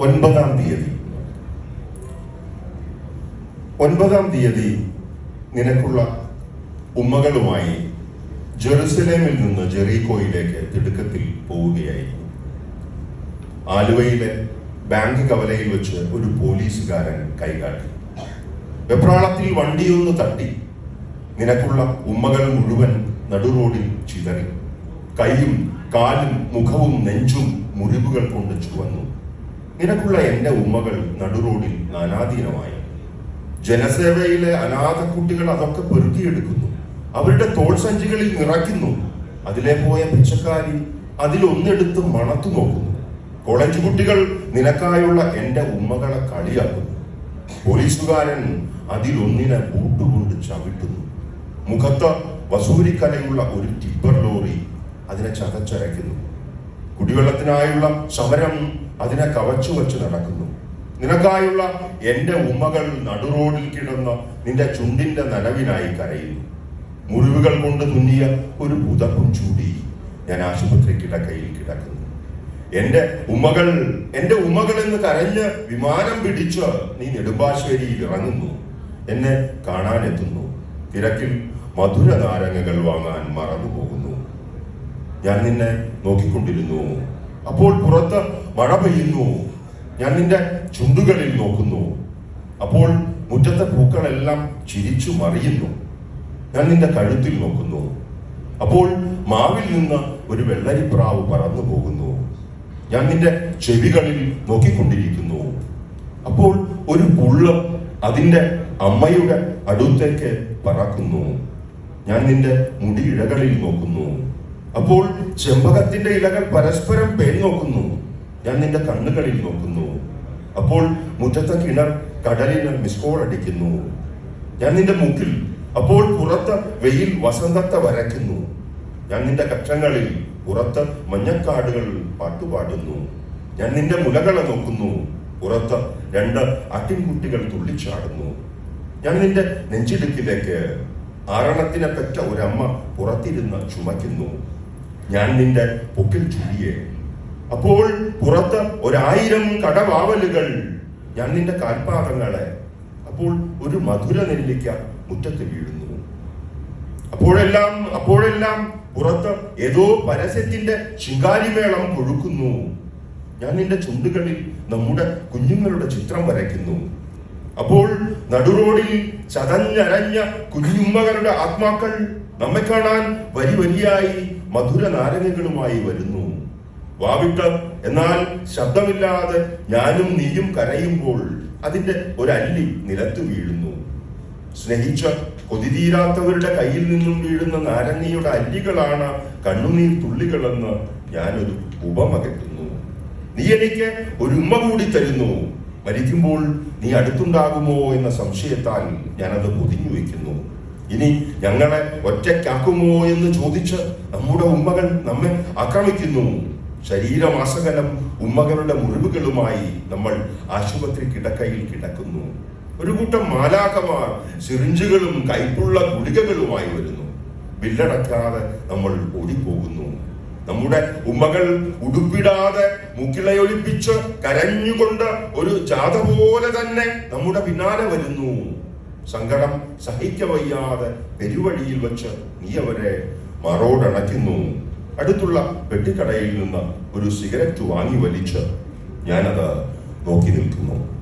ഒൻപതാം തീയതി. ഒൻപതാം തീയതി നിനക്കുള്ള ഉമ്മകളുമായി ജെറുസലേമിൽ നിന്ന് ജെറീകോയിലേക്ക് തിടുക്കത്തിൽ പോവുകയായിരുന്നു. ആലുവയിലെ ബാങ്ക് കവലയിൽ വെച്ച് ഒരു പോലീസുകാരൻ കൈകാട്ടി. വെപ്രാളത്തിൽ വണ്ടിയൊന്ന് തട്ടി. നിനക്കുള്ള ഉമ്മകൾ മുഴുവൻ നടുറോഡിൽ ചിതറി. കൈയും കാലും മുഖവും നെഞ്ചും മുറിവുകൾ കൊണ്ട് ചുവന്നു. നിനക്കുള്ള എന്റെ ഉമ്മകൾ നടുറോഡിൽ നാനാധീനമായി ജനസേവയിലെ അനാഥ കുട്ടികൾ അതൊക്കെ പെറുക്കിയെടുക്കുന്നു. അവരുടെ തോൾ സഞ്ചികളിൽ നിറയ്ക്കുന്നു. അതിലെ പോയ പിച്ചക്കാരി അതിലൊന്നെടുത്ത് മണത്തു നോക്കുന്നു. കോളേജ് കുട്ടികൾ നിനക്കായുള്ള എന്റെ ഉമ്മകളെ കളിയാക്കുന്നു. പോലീസുകാരൻ അതിലൊന്നിനെ ബൂട്ടുകൊണ്ട് ചവിട്ടുന്നു. മുഖത്ത് വസൂരിക്കലയുള്ള ഒരു ടിപ്പർ ലോറി അതിനെ ചതച്ചരയ്ക്കുന്നു. കുടിവെള്ളത്തിനായുള്ള സമരം അതിനെ കവച്ചു വച്ച് നടക്കുന്നു. നിനക്കായുള്ള എന്റെ ഉമ്മകൾ നടുറോഡിൽ കിടന്ന നിന്റെ ചുണ്ടിന്റെ നനവിനായി കരയുന്നു. മുറിവുകൾ കൊണ്ട് തുന്നിയ ഒരു പുതപ്പും ചൂടി ഞാൻ ആശുപത്രി കിടക്കയിൽ കിടക്കുന്നു. എന്റെ ഉമ്മകൾ എന്റെ ഉമ്മകൾ എന്ന് കരഞ്ഞ് വിമാനം പിടിച്ച് നീ നെടുമ്പാശ്ശേരിയിൽ ഇറങ്ങുന്നു. എന്നെ കാണാനെത്തുന്നു. തിരക്കിൽ മധുര നാരങ്ങകൾ വാങ്ങാൻ മറന്നു പോകുന്നു ഞാൻ നിന്നെ നോക്കിക്കൊണ്ടിരുന്നു. അപ്പോൾ പുറത്ത് മഴ പെയ്യുന്നു. ഞാൻ നിന്റെ ചുണ്ടുകളിൽ നോക്കുന്നു. അപ്പോൾ മുറ്റത്തെ പൂക്കളെല്ലാം ചിരിച്ചു മറിയുന്നു. ഞാൻ നിന്റെ കഴുത്തിൽ നോക്കുന്നു. അപ്പോൾ മാവിൽ നിന്ന് ഒരു വെള്ളരിപ്രാവ് പറന്നു പോകുന്നു. ഞാൻ നിന്റെ ചെവികളിൽ നോക്കിക്കൊണ്ടിരിക്കുന്നു. അപ്പോൾ ഒരു പുള്ള് അതിന്റെ അമ്മയുടെ അടുത്തേക്ക് പറക്കുന്നു. ഞാൻ നിന്റെ മുടിയിഴകളിൽ നോക്കുന്നു. അപ്പോൾ ചെമ്പകത്തിന്റെ ഇലകൾ പരസ്പരം പേര് നോക്കുന്നു ഞാൻ നിന്റെ കണ്ണുകളിൽ നോക്കുന്നു. അപ്പോൾ മുറ്റത്തെ കിണർ കടലിൽ മിസ്കോൾ അടിക്കുന്നു. ഞാൻ നിന്റെ മൂക്കിൽ അപ്പോൾ പുറത്ത് വെയിൽ വസന്തത്തെ വരയ്ക്കുന്നു. ഞാൻ നിന്റെ കക്ഷങ്ങളിൽ പുറത്ത് മഞ്ഞക്കാടുകൾ പാട്ടുപാടുന്നു. ഞാൻ നിന്റെ മുലകളെ നോക്കുന്നു. പുറത്ത് രണ്ട് അട്ടിൻകുട്ടികൾ തുള്ളിച്ചാടുന്നു. ഞാൻ നിന്റെ നെഞ്ചിടുക്കിലേക്ക് ആരണത്തിനെ പെറ്റ ഒരമ്മ പുറത്തിരുന്ന് ചുമയ്ക്കുന്നു. ഞാൻ നിന്റെ പൊക്കിൽ ചുഴിയെ അപ്പോൾ പുറത്ത് ഒരായിരം കടവാവലുകൾ ഞാൻ നിന്റെ കാൽപാദങ്ങളെ. അപ്പോൾ ഒരു മധുര നെല്ലിക്ക മുറ്റത്ത് വീഴുന്നു. അപ്പോഴെല്ലാം അപ്പോഴെല്ലാം പുറത്ത് ഏതോ പരസ്യത്തിന്റെ ശിങ്കാരിമേളം കൊഴുക്കുന്നു. ഞാൻ നിന്റെ ചുണ്ടുകളിൽ നമ്മുടെ കുഞ്ഞുങ്ങളുടെ ചിത്രം വരയ്ക്കുന്നു. അപ്പോൾ നടുറോഡിൽ ചതഞ്ഞരഞ്ഞ കുഞ്ഞുമ്മകളുടെ ആത്മാക്കൾ നമ്മെ കാണാൻ വരി വരിയായി മധുര നാരകങ്ങളുമായി വരുന്നു. വാവിട്ട എന്നാൽ ശബ്ദമില്ലാതെ ഞാനും നീയും കരയുമ്പോൾ അതിന്റെ ഒരല്ലി നിലത്തു വീഴുന്നു. സ്നേഹിച്ച കൊതിതീരാത്തവരുടെ കയ്യിൽ നിന്നും വീഴുന്ന നാരങ്ങയുടെ അല്ലികളാണ് കണ്ണുനീർ തുള്ളികളെന്ന് ഞാനൊരു ഉപമ കെട്ടുന്നു. നീ എനിക്ക് ഒരു ഉമ്മ കൂടി തരുന്നു. മരിക്കുമ്പോൾ നീ അടുത്തുണ്ടാകുമോ എന്ന സംശയത്താൽ ഞാനത് പൊതിഞ്ഞു വെക്കുന്നു ഇനി ഞങ്ങളെ ഒറ്റയ്ക്കാക്കുമോ എന്ന് ചോദിച്ച് നമ്മുടെ ഉമ്മകൾ നമ്മെ ആക്രമിക്കുന്നു. ശരീരമാസകലം ഉമ്മകളുടെ മുറിവുകളുമായി നമ്മൾ ആശുപത്രി കിടക്കയിൽ കിടക്കുന്നു. ഒരു കൂട്ടം മാലാഖമാർ സിറിഞ്ചുകളും കൈപ്പുള്ള ഗുളികകളുമായി വരുന്നു. ബില്ലടക്കാതെ നമ്മൾ ഓടിപ്പോകുന്നു. നമ്മുടെ ഉമ്മകൾ ഉടുപ്പിടാതെ മുക്കിളയൊളിപ്പിച്ച് കരഞ്ഞുകൊണ്ട് ഒരു ജാഥ പോലെ തന്നെ നമ്മുടെ പിന്നാലെ വരുന്നു. സങ്കടം സഹിക്കവയ്യാതെ പെരുവഴിയിൽ വെച്ച് നീ അവരെ മറോടണയ്ക്കുന്നു. അടുത്തുള്ള പെട്ടിക്കടയിൽ നിന്ന് ഒരു സിഗരറ്റ് വാങ്ങി വലിച്ച് ഞാനത് നോക്കി നിൽക്കുന്നു.